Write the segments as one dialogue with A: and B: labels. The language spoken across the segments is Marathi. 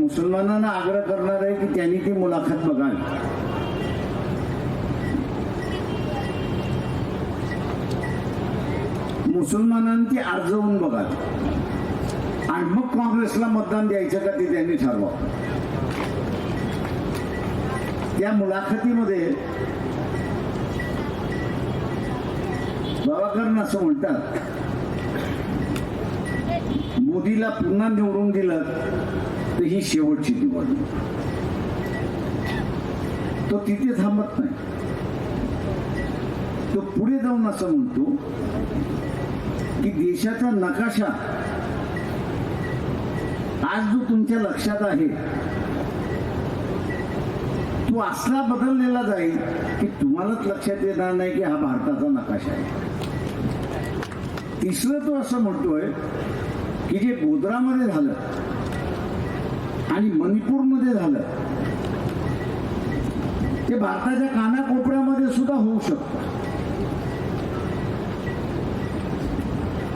A: मुसलमानांना आग्रह करणार आहे की त्यांनी ती मुलाखत बघावी. मुसलमानांनी ती अर्जवून बघावी आणि मग काँग्रेसला मतदान द्यायचं का ते त्यांनी ठरवावं त्या मुलाखतीमध्ये बाबाकरण असं म्हणतात मोदीला पुन्हा निवडून दिलं तर ही शेवटची निवडणूक तो तिथे थांबत नाही. तो पुढे जाऊन असं म्हणतो की देशाचा नकाशा आज जो तुमच्या लक्षात आहे तो असला बदललेला जाईल की तुम्हालाच लक्षात येणार नाही की हा भारताचा नकाशा आहे. तिसरं तो असं म्हणतोय की जे गोधरामध्ये झालं आणि मणिपूरमध्ये झालं. ते भारताच्या कानाकोपऱ्यामध्ये सुद्धा होऊ शकतं.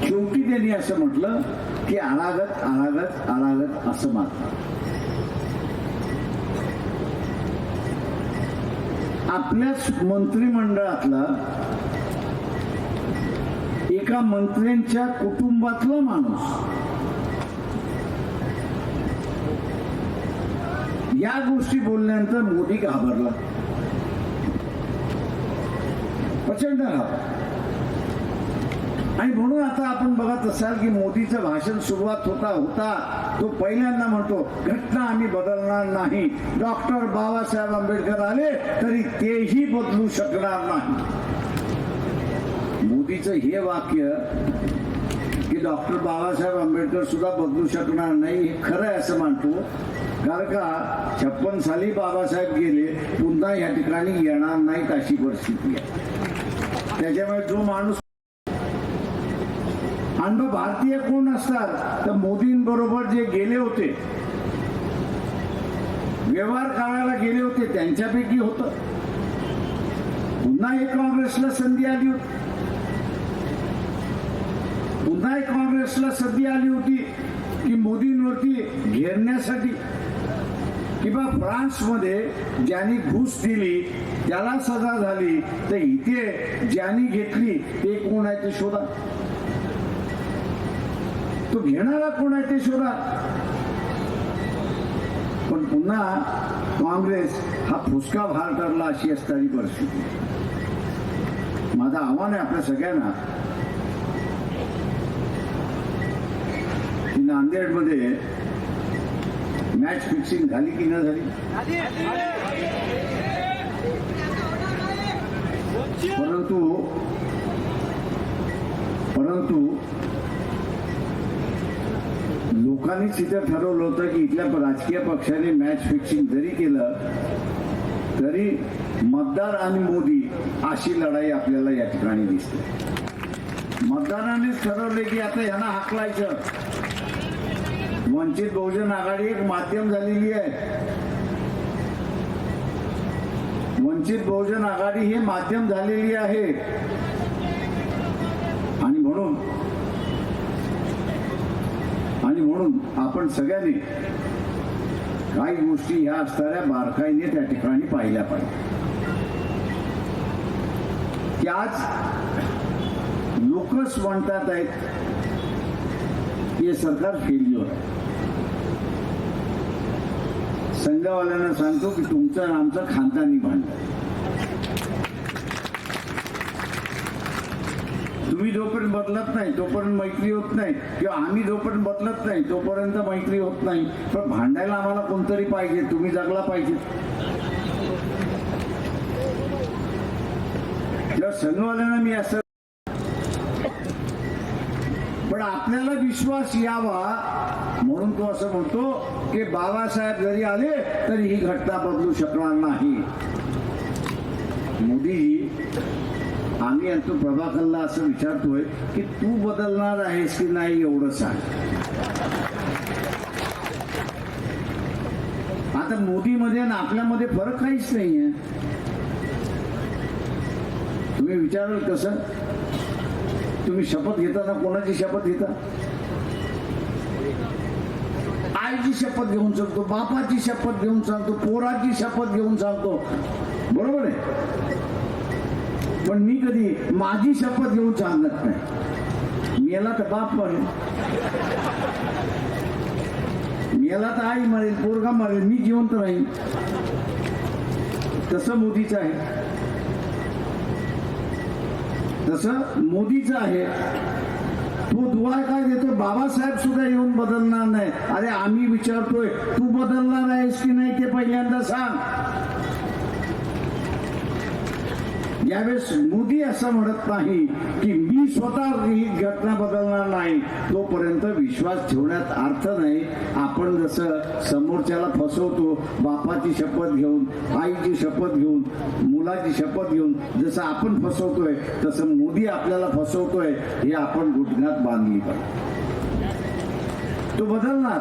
A: शेवटी त्यांनी असं म्हटलं की आळागत आळागत आळागत असं मानतात आपल्याच मंत्रिमंडळातला एका मंत्र्यांच्या कुटुंबातला माणूस या गोष्टी बोलल्यानंतर मोदी घाबरला. प्रचंड आणि म्हणून आता आपण बघत असाल की मोदीचं भाषण सुरुवात होता होता तो पहिल्यांदा म्हणतो घटना आम्ही बदलणार नाही. डॉक्टर बाबासाहेब आंबेडकर आले तरी तेही बदलू शकणार नाही. मोदीचं हे वाक्य डॉक्टर बाबासाहेब आंबेडकर सुद्धा बदलू शकणार नाही हे खरं आहे असं मानतो. कारण का छप्पन साली बाबासाहेब गेले पुन्हा या ठिकाणी येणार नाहीत अशी परिस्थिती आहे. त्याच्यामुळे जो माणूस आणि मग भारतीय कोण असतात तर मोदींबरोबर जे गेले होते व्यवहार करायला गेले होते त्यांच्यापैकी होत. पुन्हा एक काँग्रेसला संधी आली होती. पुन्हा एक काँग्रेसला संधी आली होती की मोदींवरती घेरण्यासाठी. किंवा फ्रान्समध्ये ज्यांनी घुस दिली त्याला सजा झाली तर इथे ज्यांनी घेतली ते कोण आहे ते शोधा. तो घेणारा कोण आहे ते शोधा. पण पुन्हा काँग्रेस हा फुसका भार ठरला अशी असणारी परिस्थिती. माझं आव्हान आहे आपल्या सगळ्यांना नांदेडमध्ये मॅच फिक्सिंग झाली की न झाली? परंतु परंतु लोकांनी तिथं ठरवलं होतं की इथल्या राजकीय पक्षाने मॅच फिक्सिंग जरी केलं तरी मतदार आणि मोदी अशी लढाई आपल्याला या ठिकाणी दिसते. मतदारांनीच ठरवले की आता यांना हाकलायचं. वंचित बहुजन आघाडी एक माध्यम झालेली आहे. वंचित बहुजन आघाडी हे माध्यम झालेली आहे. आणि म्हणून आणि म्हणून आपण सगळ्यांनी काही गोष्टी ह्या असणाऱ्या बारकाईने त्या ठिकाणी पाहिल्या पाहिजे. की आज लोकच म्हणतात आहेत हे सरकार फेल्युअर आहे. संघवाल्यांना सांगतो की तुमचं आमचं खानदानी भांडण. तुम्ही जोपर्यंत बदलत नाही तोपर्यंत मैत्री होत नाही किंवा आम्ही जोपर्यंत बदलत नाही तोपर्यंत मैत्री होत नाही. पण भांडायला आम्हाला कोणतरी पाहिजे तुम्ही जगला पाहिजे. तेव्हा संघवाल्यांना मी असं पण आपल्याला विश्वास यावा म्हणून तो असं म्हणतो की बाबासाहेब जरी आले तरी ही घटना बदलू शकणार नाही. मोदीजी आम्ही आणि प्रभाकरला असं विचारतोय की तू बदलणार आहेस की नाही एवढं सांग. आता मोदीमध्ये आणि आपल्यामध्ये फरक काहीच नाहीये. तुम्ही विचाराल कसं तुम्ही शपथ घेताना कोणाची शपथ घेता? आईची शपथ घेऊन सांगतो बापाची शपथ घेऊन सांगतो पोराची शपथ घेऊन सांगतो बरोबर आहे? पण मी कधी माझी शपथ घेऊन सांगत नाही. मेला तर बाप म्हणेल. मेला तर आई म्हणेल पोरगा म्हणेल मी जिवंत राहील तसं मोदीचं आहे. जसं मोदीचं आहे. तो दुवा काय देतो बाबासाहेब सुद्धा येऊन बदलणार नाही. अरे आम्ही विचारतोय तू बदलणार आहेस की नाही ते पहिल्यांदा सांग. यावेळेस मोदी असं म्हणत नाही की मी स्वतः ही घटना बदलणार नाही. तोपर्यंत विश्वास ठेवण्यात अर्थ नाही. आपण जसं समोरच्याला फसवतो बापाची शपथ घेऊन आईची शपथ घेऊन मुलाची शपथ घेऊन जसं आपण फसवतोय तसं मोदी आपल्याला फसवतोय हे आपण घुटण्यात बांधली पाहिजे. तो बदलणार.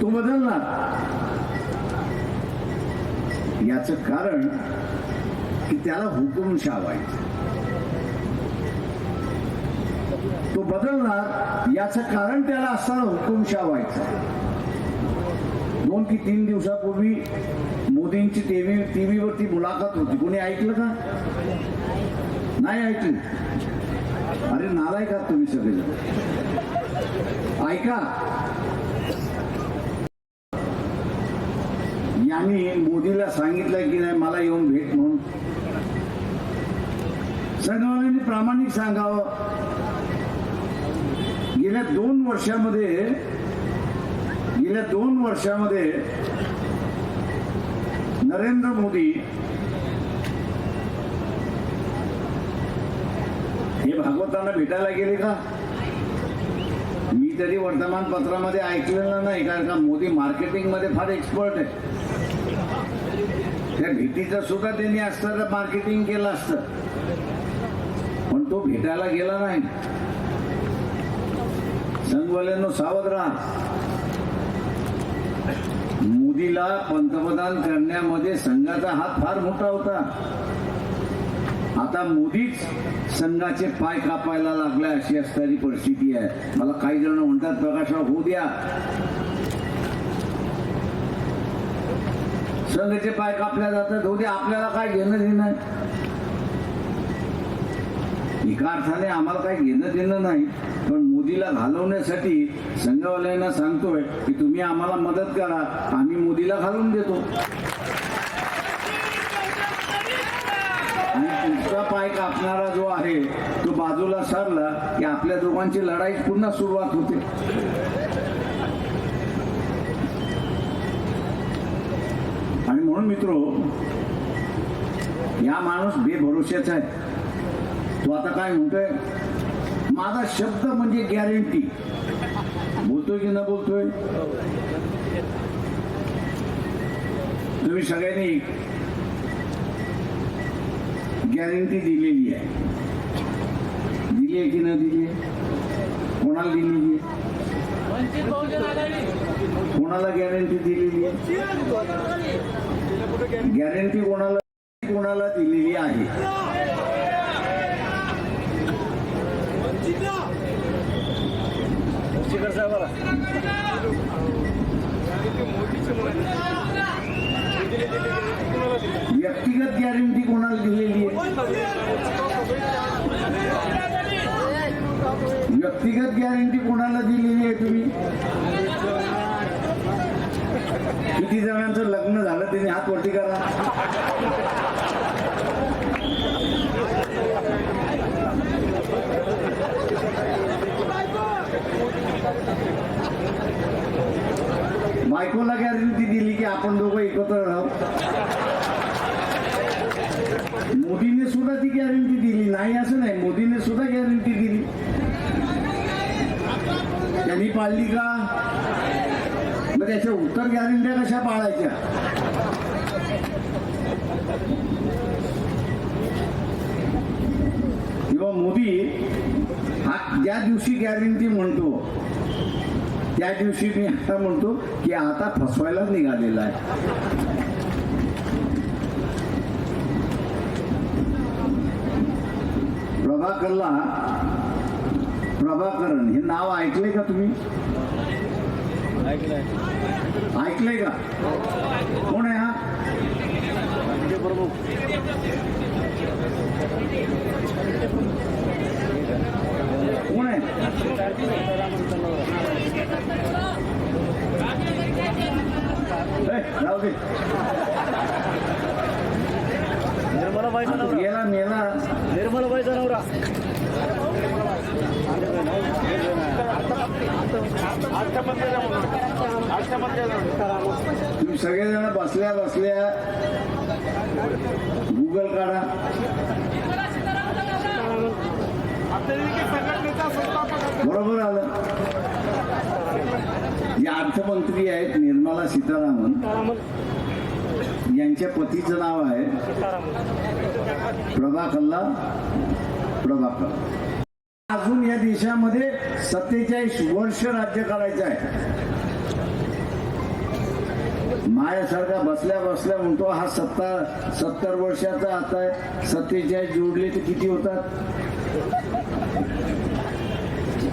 A: तो बदलणार. याचं कारण की त्याला हुकुमशाह व्हायचं तो बदलणार याचं कारण त्याला असताना हुकुम व्हायचं दोन की तीन दिवसापूर्वी मोदींची टीव्ही टीव्हीवरती मुलाखत होती. कोणी ऐकलं का? नाही ऐकलं. अरे नालाय का तुम्ही सगळे ऐका आम्ही मोदीला सांगितलं की नाही मला येऊन भेट म्हणून. संघवाल्यांनी प्रामाणिक सांगावं. गेल्या दोन वर्षामध्ये गेल्या दोन वर्षामध्ये नरेंद्र मोदी हे भागवतांना भेटायला गेले का? मी तरी वर्तमानपत्रामध्ये ऐकलेलं नाही कारण का मोदी मार्केटिंगमध्ये फार एक्सपर्ट आहे. भेटीचं सुद्धा त्यांनी असतं तर मार्केटिंग केलं असतं. पण तो भेटायला गेला नाही. संघवाल्यांनो सावध राहा. मोदीला पंतप्रधान करण्यामध्ये संघाचा हात फार मोठा होता. आता मोदीच संघाचे पाय कापायला लागले अशी असणारी परिस्थिती आहे. मला काही जण म्हणतात प्रकाशराव होऊ द्या. संघाचे पाय कापल्या जातात. होऊ आपल्याला काय घेणं देणं? एका अर्थाने आम्हाला काही घेणं देणं नाही पण मोदीला घालवण्यासाठी संघवाल्यांना सांगतोय की तुम्ही आम्हाला मदत करा आम्ही मोदीला घालून देतो. आणि तुमचा पाय कापणारा जो आहे तो बाजूला सरला की आपल्या दोघांची लढाई पुन्हा सुरुवात होते आणि म्हणून मित्रो या माणूस बेभरोश्याचा आहे. तो आता काय म्हणतोय? माझा शब्द म्हणजे गॅरंटी बोलतोय की न बोलतोय? तुम्ही सगळ्यांनी गॅरंटी दिलेली आहे. दिली आहे की न दिली आहे? कोणाला दिलेली आहे? कोणाला गॅरंटी दिलेली आहे? गॅरंटी कोणाला कोणाला दिलेली आहे? व्यक्तिगत गॅरंटी कोणाला दिलेली आहे? व्यक्तिगत गॅरंटी कोणाला दिलेली आहे तुम्ही? किती जणांचं लग्न झालं त्यांनी हात वरती करा. बायकोला गॅरंटी दिली की आपण दोघं एकत्र राहू? मोदीने सुद्धा ती गॅरंटी दिली. नाही असं नाही. मोदीने सुद्धा गॅरंटी दिली. त्यांनी पाळली का? त्याच्या उत्तर गॅरंट्या कशा पाळायच्या. किंवा मोदी हा ज्या दिवशी गॅरंटी म्हणतो त्या दिवशी मी आता म्हणतो की आता फसवायला निघालेला आहे. प्रभाकरला प्रभाकरण हे नाव ऐकलंय का तुम्ही?
B: ऐकलंय
A: का कोण आहे हा कोण आहे जाऊ दे
B: निर्मला बाईचा
A: आता
B: नवरा
A: गेला मेला
B: निर्मला बाईचा नवरा
A: तुम्ही सगळेजण बसल्या बसल्या गुगल काढा. बरोबर आलं. या अर्थमंत्री आहेत निर्मला सीतारामन. यांच्या पतीचं नाव आहे प्रभाकल्ला प्रभाकर अजून या देशामध्ये सत्तेचाळीस वर्ष राज्य करायचं आहे. माझ्यासारखा बसल्या बसल्या म्हणतो हा सत्ता सत्तर वर्षाचा आता आहे. सत्तेचाळीस जोडले तर किती होतात?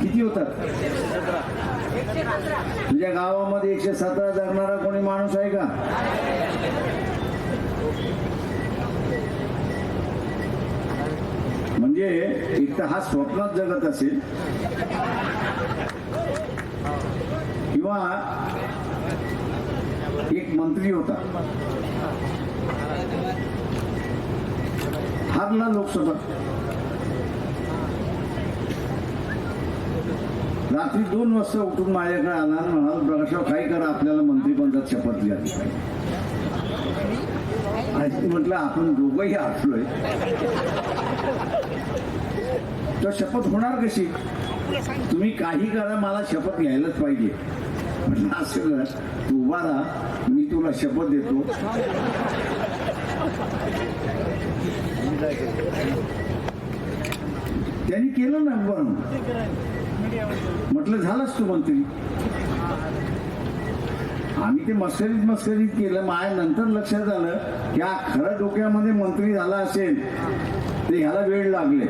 A: किती होतात? तुझ्या गावामध्ये एकशे सतरा जगणारा कोणी माणूस आहे का? म्हणजे एक तर हा स्वप्नात जगत असेल. किंवा मंत्री होता. हारला लोकसभा. रात्री दोन वाजता उठून माझ्याकडे आला आणि म्हणाल प्रकाशराव काय करा आपल्याला मंत्रिपदात शपथ घ्यावी म्हटलं आपण दोघंही हसलोय. तर शपथ होणार कशी? तुम्ही काही करा मला शपथ घ्यायलाच पाहिजे. म्हटलं असं कर तू उभा राहा तुला शपथ देतो. त्यांनी केलं ना पण. म्हटलं झालंच तू मंत्री आम्ही ते मस्करीत मस्करीत केलं. माय नंतर लक्षात आलं की हा खरं डोक्यामध्ये मंत्री झाला असेल तर ह्याला वेळ लागले.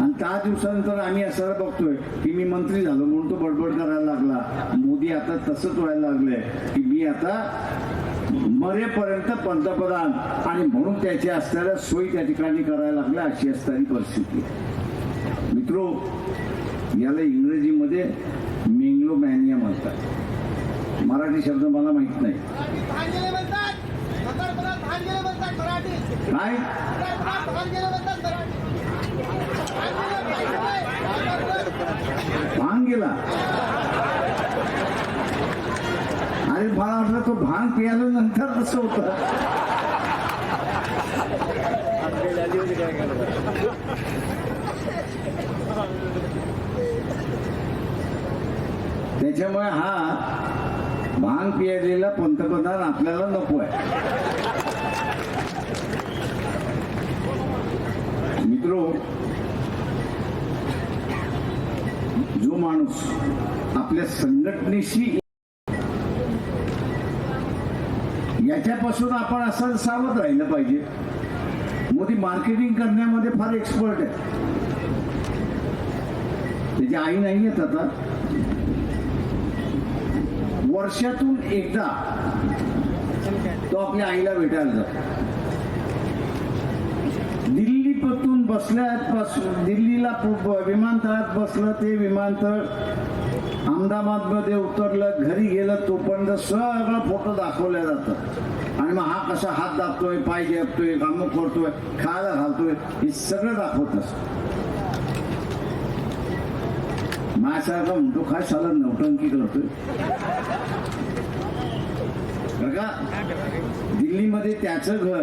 A: आणि दहा दिवसानंतर आम्ही असं बघतोय की मी मंत्री झालो म्हणून तो बडबड करायला लागला. मोदी आता तसंच व्हायला लागलंय की मी आता मरेपर्यंत पंतप्रधान आणि म्हणून त्याच्या असणाऱ्या सोयी त्या ठिकाणी करायला लागल्या अशी असणारी परिस्थिती. मित्रो याला इंग्रजीमध्ये मेंगलोमॅनिया म्हणतात. मराठी शब्द मला माहीत नाही.
C: भान गेले म्हणतात नंतर भान गेले म्हणतात मराठी
A: काय
C: भान गेले म्हणतात मराठी भान गेले, भान गेले.
A: भांग गेला अरे मला वाटलं तो भांग प्यायल्यानंतर कसं होतं.
B: आली
A: त्याच्यामुळे हा भांग पियालेला पंतप्रधान आपल्याला नको आहे मित्रो जो माणूस आपल्या संघटनेशी याच्यापासून आपण असं सावध राहिलं पाहिजे. मोदी मार्केटिंग करण्यामध्ये फार एक्सपर्ट आहे त्याची आई नाही आहेत आता. वर्षातून एकदा तो आपल्या आईला भेटायला जातो. दिल्लीपासून बसल्यापासून दिल्लीला विमानतळात बसलं ते विमानतळ अहमदाबादमध्ये उतरलं घरी गेलं तोपर्यंत सगळं फोटो दाखवल्या जातं. आणि मग हा कसा हात दाबतोय पाय दाबतोय कामं करतोय खायला घालतोय हे सगळं दाखवत असत. माझ्यासारखा म्हणतो काय साला नौटंकी करतोय? का दिल्लीमध्ये त्याचं घर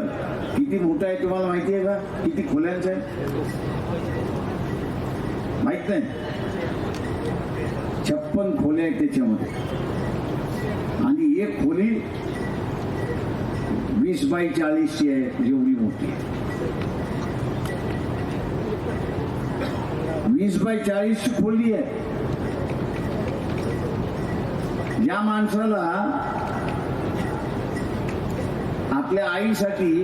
A: किती मोठं आहे तुम्हाला माहिती आहे का? किती खोल्यांचं आहे? माहीत नाही. छप्पन खोल्या आहेत त्याच्यामध्ये. आणि एक खोली वीस बाय चाळीसची आहे जेवढी मोठी. आहे वीस बाय चाळीसची खोली आहे. या माणसाला आपल्या आईसाठी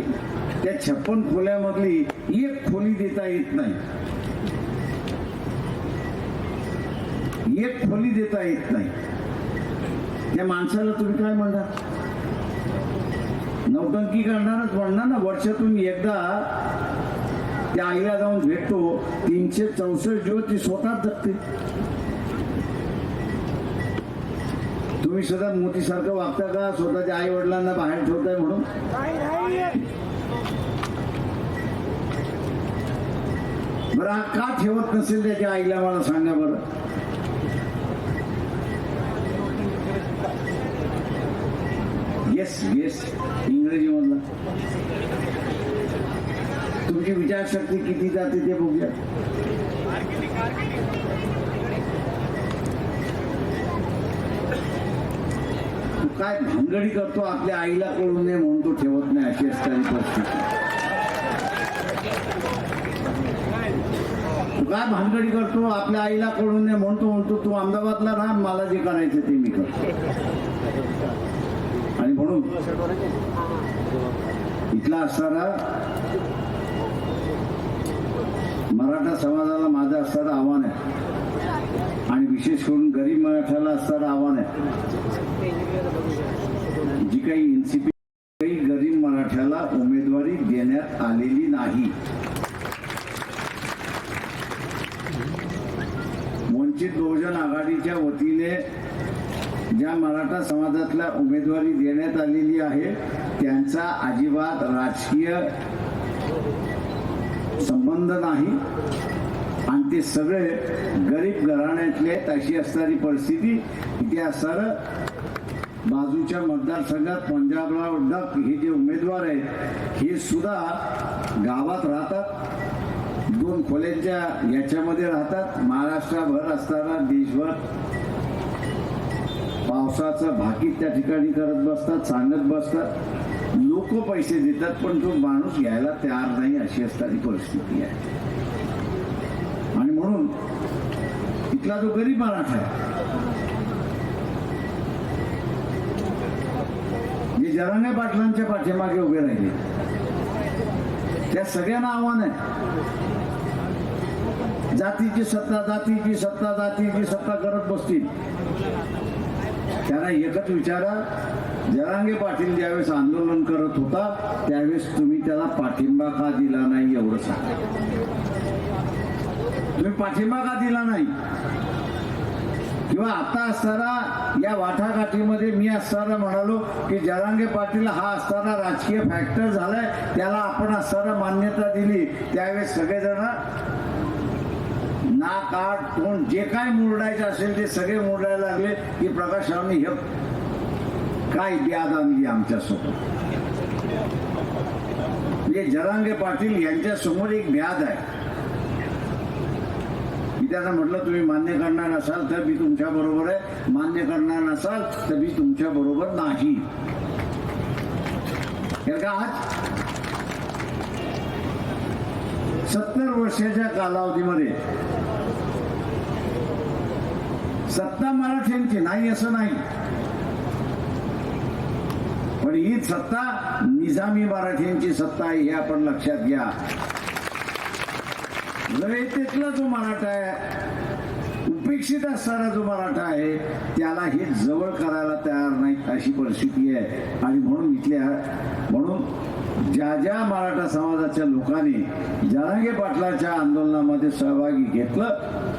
A: त्या छप्पन खोल्यामधली एक खोली देता येत नाही. एक खोली देता येत नाही. त्या माणसाला तुम्ही काय म्हणणार नौटंकी करणारच म्हणणार ना. वर्षातून एकदा त्या आईला जाऊन भेटतो. तीनशे चौसष्ट दिवस ती स्वतःच जगते. तुम्ही सध्या मोती सारखं वागता का? स्वतःच्या आई वडिलांना बाहेर ठेवताय म्हणून? बरं का ठेवत नसेल त्याच्या आईला? मला सांगा बरं. येस येस इंग्रजीमधला तुमची विचारशक्ती किती जाते ते बघूया. तू काय भानगडी करतो आपल्या आईला कळून नये म्हणून तो ठेवत नाही अशी असताना परिस्थिती. तू काय भानगडी करतो आपल्या आईला कळून नये म्हणतो म्हणतो तू अहमदाबादला राहा मला जे करायचं ते मी करतो. आणि इथला असणारा मराठा समाजाला माझं असणारं आव्हान आहे. आणि विशेष करून गरीब मराठ्याला असणारं आव्हान आहे. जी काही एनसीपी काही गरीब मराठ्याला उमेदवारी देण्यात आलेली नाही. वंचित बहुजन आघाडीच्या वतीने ज्या मराठा समाजातल्या उमेदवारी देण्यात आलेली आहे त्यांचा अजिबात राजकीय संबंध नाही. आणि ते सगळे गरीब घराण्यातले आहेत अशी असणारी परिस्थिती इथे बाजूच्या मतदारसंघात पंजाबला डक हे जे उमेदवार आहेत हे सुद्धा गावात राहतात. दोन खोल्यांच्या याच्यामध्ये राहतात. महाराष्ट्राभर असताना देशभर पावसाचा भाकीत त्या ठिकाणी करत बसतात सांगत बसतात. लोक पैसे देतात पण तो माणूस घ्यायला तयार नाही अशी असणारी परिस्थिती आहे. आणि म्हणून इथला जो गरीब मराठा आहे जे जरांगे पाटलांच्या पाठीमागे उभे राहिले त्या सगळ्यांना आव्हान आहे जातीची सत्ता जातीची सत्ता जातीची सत्ता करत बसतील. त्यांना एकच विचारा. जरांगे पाटील ज्यावेळेस आंदोलन करत होता त्यावेळेस तुम्ही त्याला पाठिंबा का दिला नाही एवढं सांगा. तुम्ही पाठिंबा का दिला नाही? किंवा आता असताना या वाटाघाटीमध्ये मी असताना म्हणालो की जरांगे पाटील हा असताना राजकीय फॅक्टर झालाय त्याला आपण असताना मान्यता दिली. त्यावेळेस सगळेजण नाक आठ तोंड जे काय मुरडायचं असेल ते सगळे मुरडायला लागले की प्रकाशाने हे काय ब्याद आणली आमच्यासोबत म्हणजे जरांगे पाटील यांच्या समोर एक ब्याद आहे. मी त्यांना म्हटलं तुम्ही मान्य करणार नसाल तर मी तुमच्या बरोबर आहे. मान्य करणार नसाल तर मी तुमच्या बरोबर नाही. हे का आज सत्तर वर्षाच्या कालावधीमध्ये सत्ता मराठ्यांची नाही असं नाही. पण ही सत्ता निजामी मराठ्यांची सत्ता आहे हे आपण लक्षात घ्या. लयतेतला जो मराठा आहे उपेक्षित असणारा जो मराठा आहे त्याला हे जवळ करायला तयार नाही अशी परिस्थिती आहे. आणि म्हणून इथल्या म्हणून ज्या ज्या मराठा समाजाच्या लोकांनी जरांगे पाटलाच्या आंदोलनामध्ये सहभागी घेतलं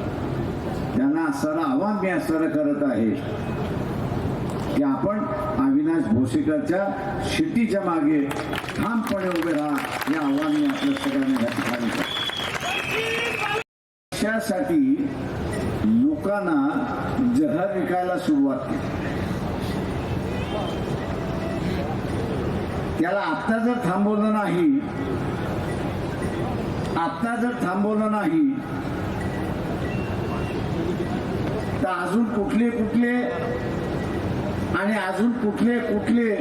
A: असणारं आव्हान मी असणारं करत आहे. की आपण अविनाश भोसेकरच्या शिट्टीच्या मागे ठामपणे उभे राहा हे आव्हान मी आपल्या सगळ्यांना ठिकाणी अशासाठी लोकांना जहर विकायला सुरुवात केली. त्याला आत्ता जर थांबवलं नाही आत्ता जर थांबवलं नाही तर अजून कुठले कुठले? आणि अजून कुठले कुठले?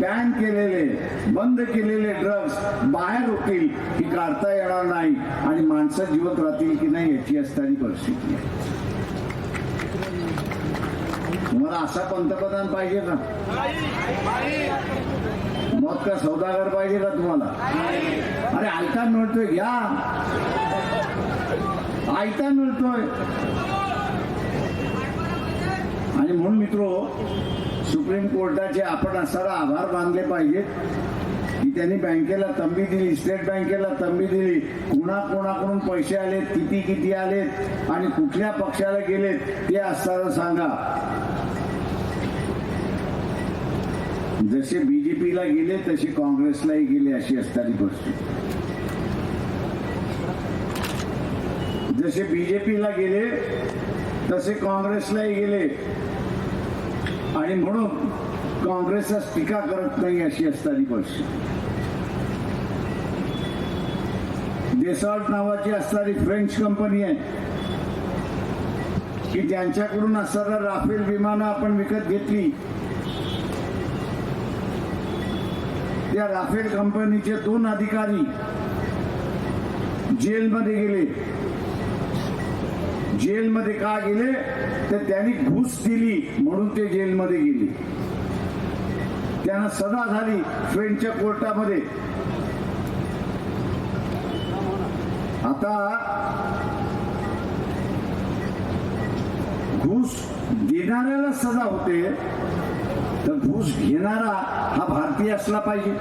A: बॅन केलेले बंद केलेले ड्रग्ज बाहेर होतील की काढता येणार नाही. आणि माणसं जिवंत राहतील की नाही याची असणारी परिस्थिती आहे. तुम्हाला असा पंतप्रधान पाहिजे का? मग का सौदागर पाहिजे का तुम्हाला? अरे ऐका मिळतोय घ्या. आयता मिळतोय. आणि म्हणून मित्रो सुप्रीम कोर्टाचे आपण असताना आभार मानले पाहिजेत की त्यांनी बँकेला तंबी दिली स्टेट बँकेला तंबी दिली. कुणा कोणाकडून पैसे आलेत किती किती आलेत आणि कुठल्या पक्षाला गेलेत ते असताना सांगा. जसे बीजेपीला गेले तसे काँग्रेसलाही गेले अशी असताना परिस्थिती. जसे बीजेपीला गेले तसे काँग्रेसलाही गेले. आणि म्हणून काँग्रेसच टीका करत नाही अशी असणारी परिस्थिती देसॉल्ट नावाची असणारी फ्रेंच कंपनी आहे की त्यांच्याकडून असणारा राफेल विमानं आपण विकत घेतली. त्या राफेल कंपनीचे दोन अधिकारी जेलमध्ये गेले. जेलमध्ये का गेले? तर त्यांनी घुस दिली म्हणून ते जेलमध्ये गेले. त्यांना सजा झाली फ्रेंचच्या कोर्टामध्ये. आता घूस देणाऱ्याला सजा होते तर घूस घेणारा हा भारतीय असला पाहिजे.